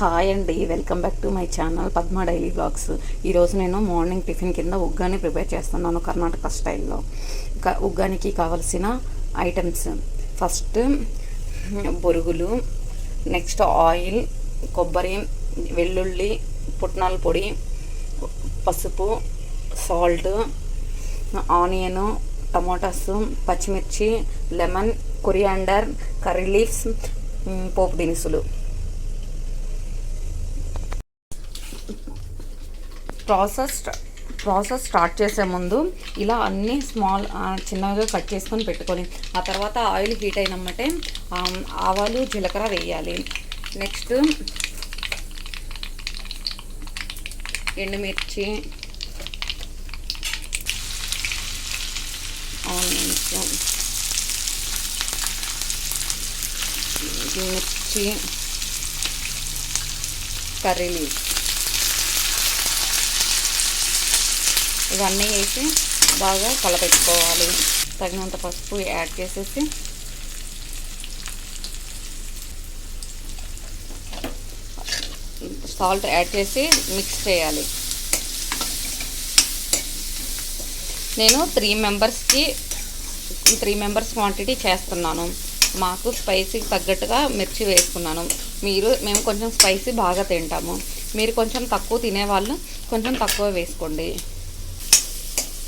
Hi అండి. Welcome back to my channel Padma daily blogs. ఈరోజు నేను మార్నింగ్ టిఫిన్ కింద ఉగ్గాని ప్రిపేర్ చేస్తున్నాను కర్ణాటక స్టైల్లో. క- ఉగ్గానికి కావలసిన ఐటమ్స్. ఫస్ట్ బొరుగులు నెక్స్ట్ ఆయిల్ కొబ్బరి వెల్లుల్లి పుట్నాల పొడి పసుపు సాల్ట్ ఆనియను టమాటాస్ పచ్చిమిర్చి లెమన్ కొరియాండర్ కర్రీ లీవ్స్ పోపు దినుసులు. ప్రాసెస్ ప్రాసెస్ స్టార్ట్ చేసే ముందు ఇలా అన్ని స్మాల్ చిన్నగా కట్ చేసుకొని పెట్టుకొని ఆ తర్వాత ఆయిల్ హీట్ అయినమ్మటే ఆవాలు జీలకర్ర వేయాలి. నెక్స్ట్ ఎండుమిర్చి ఆనియన్స్ మిర్చి కర్రీ లీవ్స్ ఇవన్నీ వేసి బాగా కలపెట్టుకోవాలి. తగినంత పసుపు యాడ్ చేసేసి. సాల్ట్ యాడ్ చేసి మిక్స్ చేయాలి. నేను త్రీ మెంబర్స్కి త్రీ మెంబర్స్ క్వాంటిటీ చేస్తున్నాను. మాకు స్పైసీకి తగ్గట్టుగా మిర్చి వేసుకున్నాను. మీరు మేము కొంచెం స్పైసీ బాగా తింటాము. మీరు కొంచెం తక్కువ తినేవాళ్ళు కొంచెం తక్కువ వేసుకోండి.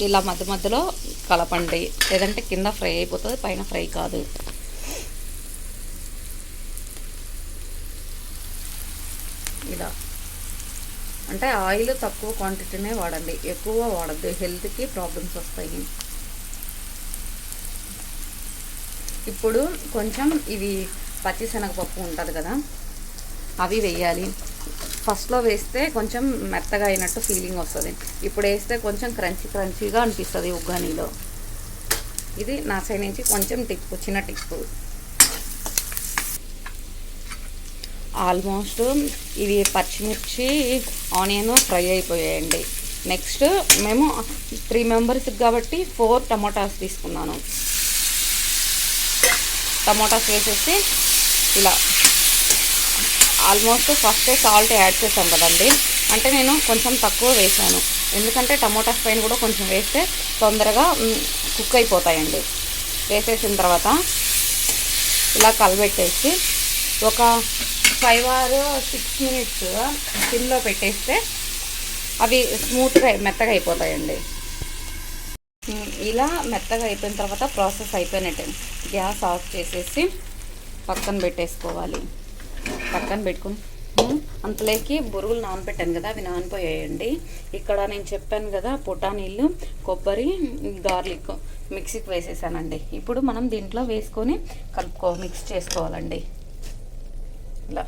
ఇలా మధ్య మధ్యలో కలపండి. లేదంటే కింద ఫ్రై అయిపోతుంది పైన ఫ్రై కాదు. ఇలా. అంటే ఆయిల్ తక్కువ క్వాంటిటీనే వాడండి. ఎక్కువ వాడద్దు. హెల్త్కి ప్రాబ్లమ్స్ వస్తాయి. ఇప్పుడు కొంచెం ఇవి పచ్చిశనగపప్పు ఉంటుంది కదా అవి వేయాలి. ఫస్ట్లో వేస్తే కొంచెం మెత్తగా అయినట్టు ఫీలింగ్ వస్తుంది. ఇప్పుడు వేస్తే కొంచెం క్రంచీ క్రంచీగా అనిపిస్తుంది ఉగ్గానీలో. ఇది నా సైడ్ నుంచి కొంచెం టిప్పు చిన్న టిప్పు ఆల్మోస్ట్ ఇది పచ్చిమిర్చి ఆనియన్ ఫ్రై అయిపోయాయండి. నెక్స్ట్ మేము త్రీ మెంబర్స్కి కాబట్టి ఫోర్ టమాటాస్ తీసుకున్నాను. టమాటాస్ వేసేసి ఇలా ఆల్మోస్ట్ ఫస్టే సాల్ట్ యాడ్ చేసాం కదండి. అంటే నేను కొంచెం తక్కువ వేసాను. ఎందుకంటే టమోటాస్ పైన కూడా కొంచెం వేస్తే తొందరగా కుక్ అయిపోతాయండి. వేసేసిన తర్వాత ఇలా కలబెట్టేసి ఒక ఫైవ్ ఆర్ సిక్స్ మినిట్స్ సిమ్లో పెట్టేస్తే అవి స్మూత్గా మెత్తగా అయిపోతాయండి. ఇలా మెత్తగా అయిపోయిన తర్వాత ప్రాసెస్ అయిపోయినట్టే. గ్యాస్ ఆఫ్ చేసేసి పక్కన పెట్టేసుకోవాలి. పక్కన పెట్టుకుని. అంతలోకి బురుగులు నానబెట్టాను కదా అవి నానిపోయాయండి. ఇక్కడ నేను చెప్పాను కదా పుటానీళ్ళు కొబ్బరి గార్లిక్ మిక్సీకి వేసేసానండి. ఇప్పుడు మనం దీంట్లో వేసుకొని కలుపుకో మిక్స్ చేసుకోవాలండి. ఇలా.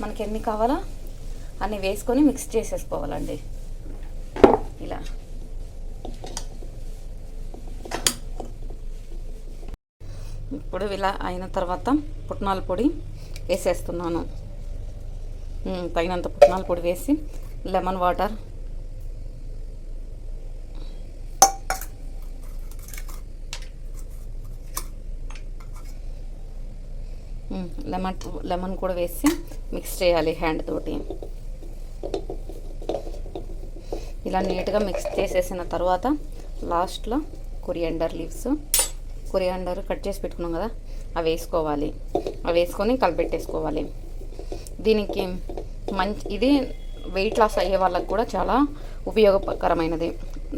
మనకి ఎన్ని కావాలా? అన్ని వేసుకొని మిక్స్ చేసేసుకోవాలండి. ఇలా. ఇప్పుడు ఇలా అయిన తర్వాత పుట్నాల పొడి వేసేస్తున్నాను. తగినంత పుట్నాల పొడి వేసి లెమన్ వాటర్. లెమన్ లెమన్ కూడా వేసి మిక్స్ చేయాలి హ్యాండ్ తోటి. ఇలా నీట్గా మిక్స్ చేసేసిన తర్వాత లాస్ట్లో కొరియండర్ లీవ్స్. కొరియాండర్ కట్ చేసి పెట్టుకున్నాం కదా అవి వేసుకోవాలి. అవి వేసుకొని కలిపెట్టేసుకోవాలి. దీనికి మంచి ఇది వెయిట్ లాస్ అయ్యే వాళ్ళకు కూడా చాలా ఉపయోగకరమైనది.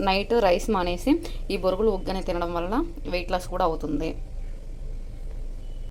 నైట్ రైస్ మానేసి ఈ బొరుగులు ఉగ్గని తినడం వల్ల వెయిట్ లాస్ కూడా అవుతుంది.